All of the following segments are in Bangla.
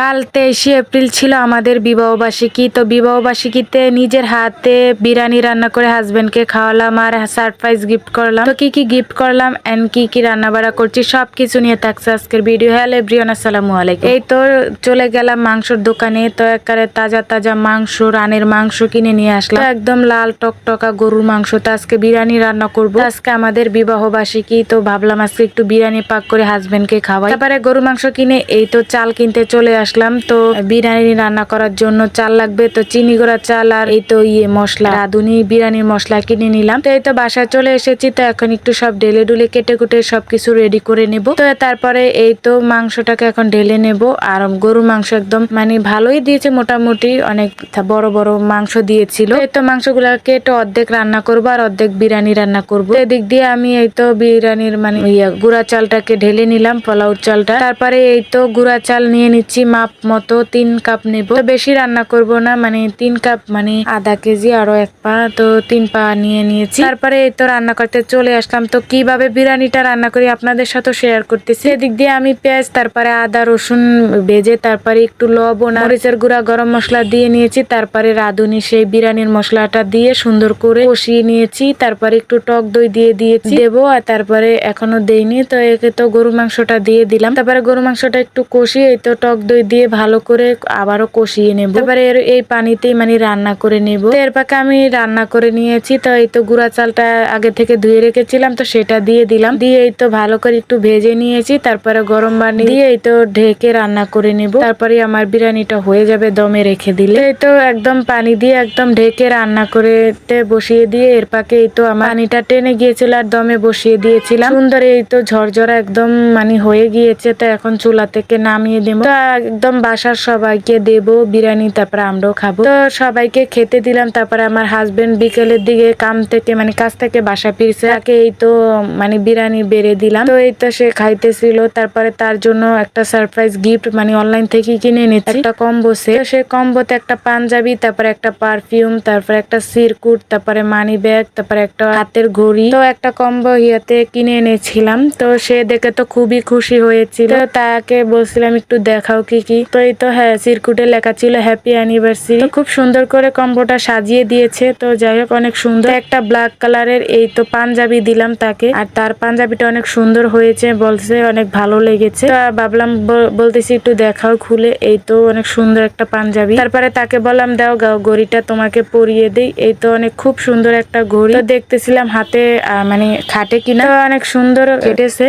কাল তেইশে এপ্রিল ছিল আমাদের বিবাহবার্ষিকী। তো বিবাহবার্ষিকীতে নিজের হাতে বিরিয়ানি রান্না করে হাজবেন্ডকে খাওয়ালাম আর সারপ্রাইজ গিফট করলাম। তো কি কি গিফট করলাম এন্ড কি কি রান্না বাড়া করছি সব কিছু নিয়ে থাকছে আজকের ভিডিও হ্যালো এভরিওয়ান আসসালামু আলাইকুম। এই তো চলে গেলাম মাংসর দোকানে। তো একবারে তাজা তাজা মাংস, রানের মাংস কিনে নিয়ে আসলাম। একদম লাল টকটকা গরুর মাংস। তো আজকে বিরিয়ানি রান্না করব। আজকে আমাদের বিবাহবার্ষিকী। তো ভাবলাম আজকে একটু বিরিয়ানি পাক করে হাজবেন্ডকে খাওয়াই। তারপরে গরু মাংস কিনে এই তো চাল কিনতে চলে আসলাম, তো বিরিয়ানি রান্না করার জন্য চাল লাগবে, তো চিনি গুঁড়া চাল আর এই তো ইয়ে মশলা। রাঁধুনি বিরিয়ানির মশলা কিনে নিলাম। তো এই তো বাসায় চলে এসেছি, তো এখন একটু সব ঢেলে ডুলে কেটে কুটে সবকিছু রেডি করে নেব। তো তারপরে এই তো মাংসটাকে এখন ঢেলে নেব, আর গরু মাংস একদম মানে ভালোই দিয়েছে মোটামুটি, অনেক বড় বড় মাংস দিয়েছিল। এই তো মাংসগুলাকে একটু অর্ধেক রান্না করব আর অর্ধেক বিরিয়ানি রান্না করব। এদিক দিয়ে আমি এই তো বিরিয়ানির মানে ইয়া গুঁড়া চালটাকে ঢেলে নিলাম পোলাউর চালটা। তারপরে এই তো গুঁড়া চাল নিয়ে নিচ্ছি মাপ মতো তিন কাপ নেব। বেশি রান্না করব না মানে তিন কাপ মানে আধা কেজি, আরও এক পা, তো তিন পা নিয়ে নিয়েছি। তারপরে এই তো রান্না করতে চলে আসলাম। তো কীভাবে বিরিয়ানিটা রান্না করি আপনাদের সাথে শেয়ার করতেছি। এদিক দিয়ে আমি পেঁয়াজ, তারপরে আদা, রসুন ভেজে তারপরে একটু লবণ, মরিচের গুঁড়া, গরম মশলা দিয়ে নিয়েছি। তারপরে রাঁধুনি সেই বিরিয়ানির মশলাটা দিয়ে সুন্দর করে কষিয়ে নিয়েছি। তারপরে একটু টক দই দিয়ে দিয়েছি। দেবো, আর তারপরে এখনও দেইনি, তো একে তো গরু মাংসটা দিয়ে দিলাম। তারপরে গরু মাংসটা একটু কষিয়ে এই তো টক দই দিয়ে ভালো করে আবারও কষিয়ে নেব। তারপরে এর এই পানিতেই মানে রান্না করে নেব। এর পাকে আমি রান্না করে নিয়েছি। তো এই তো গুঁড়া চালটা আগে থেকে ধুয়ে রেখেছিলাম। তো সেটা দিয়ে দিলাম। দিয়ে এই তো ভালো করে একটু ভেজে নিয়েছি। তারপরে গরম পানি দিয়ে এই তো ঢেকে রান্না করে নেব। তারপরে আমার বিরিয়ানিটা হয়ে যাবে দমে রেখে দিলে। এই তো একদম পানি দিয়ে একদম ঢেকে রান্না করে বসিয়ে দিয়ে এর পাকে এই তো আমার পানিটা টেনে গিয়েছিল আর দমে বসিয়ে দিয়েছিলাম। সুন্দর এই তো ঝরঝরা একদম মানে হয়ে গিয়েছে। তো এখন চুলা থেকে নামিয়ে দেবো। একদম বাসার সবাইকে দেব বিরিয়ানি, তারপরে আমরাও খাব। তো সবাইকে খেতে দিলাম, তারপরে আমার হাজবেন্ড বিকেলের দিকে কাম থেকে মানে কাজ থেকে বাসা ফিরছে। তাকে এই তো মানে বিরিয়ানি বেড়ে দিলাম। তো এই তো সে খাইতেছিল, তারপরে তার জন্য একটা সারপ্রাইজ গিফট মানে অনলাইন থেকে কিনে নিচ্ছি একটা কম্বো সে সে কম্বোতে একটা পাঞ্জাবি, তারপরে একটা পারফিউম তারপরে একটা সিরকুট, তারপরে মানি ব্যাগ তারপরে একটা হাতের ঘড়ি। তো একটা কম্বো ইয়াতে কিনে এনেছিলাম। তো সে দেখে তো খুবই খুশি হয়েছিল। তাকে বলছিলাম, একটু দেখাও কি কি? তো এই তো হ্যাঁ সিরকুটে লেখা ছিল হ্যাপি অ্যানিভার্সারি খুব সুন্দর করে কম্বোটা সাজিয়ে দিয়েছে। তো যাই হোক, অনেক সুন্দর। একটা ব্ল্যাক কালারের এই তো পাঞ্জাবি দিলাম তাকে। আর তার পাঞ্জাবিটা অনেক সুন্দর হয়েছে, বলছে অনেক ভালো লেগেছে। ভাবলাম বলতেছি একটু দেখাও খুলে। এই তো অনেক সুন্দর একটা পাঞ্জাবি। তারপরে তাকে বললাম, দাও, গাও, ঘড়িটা তোমাকে পরিয়ে দেই। এই তো অনেক খুব সুন্দর একটা ঘড়ি। দেখতেছিলাম হাতে মানে খাটে কিনা। অনেক সুন্দর কেটেছে।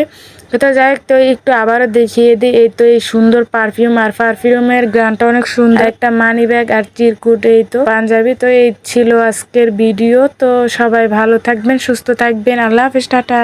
তো যাই হোক, তো একটু আবারও দেখিয়ে দিই, এই তো এই সুন্দর পারফিউম আর পারফিউমের গ্রানটা অনেক সুন্দর। একটা মানি ব্যাগ আর চিরকুট, এই তো। পাঞ্জাবি, তো এই ছিল আজকের ভিডিও তো সবাই ভালো থাকবেন, সুস্থ থাকবেন। আল্লাহ হাফিজ, টাটা।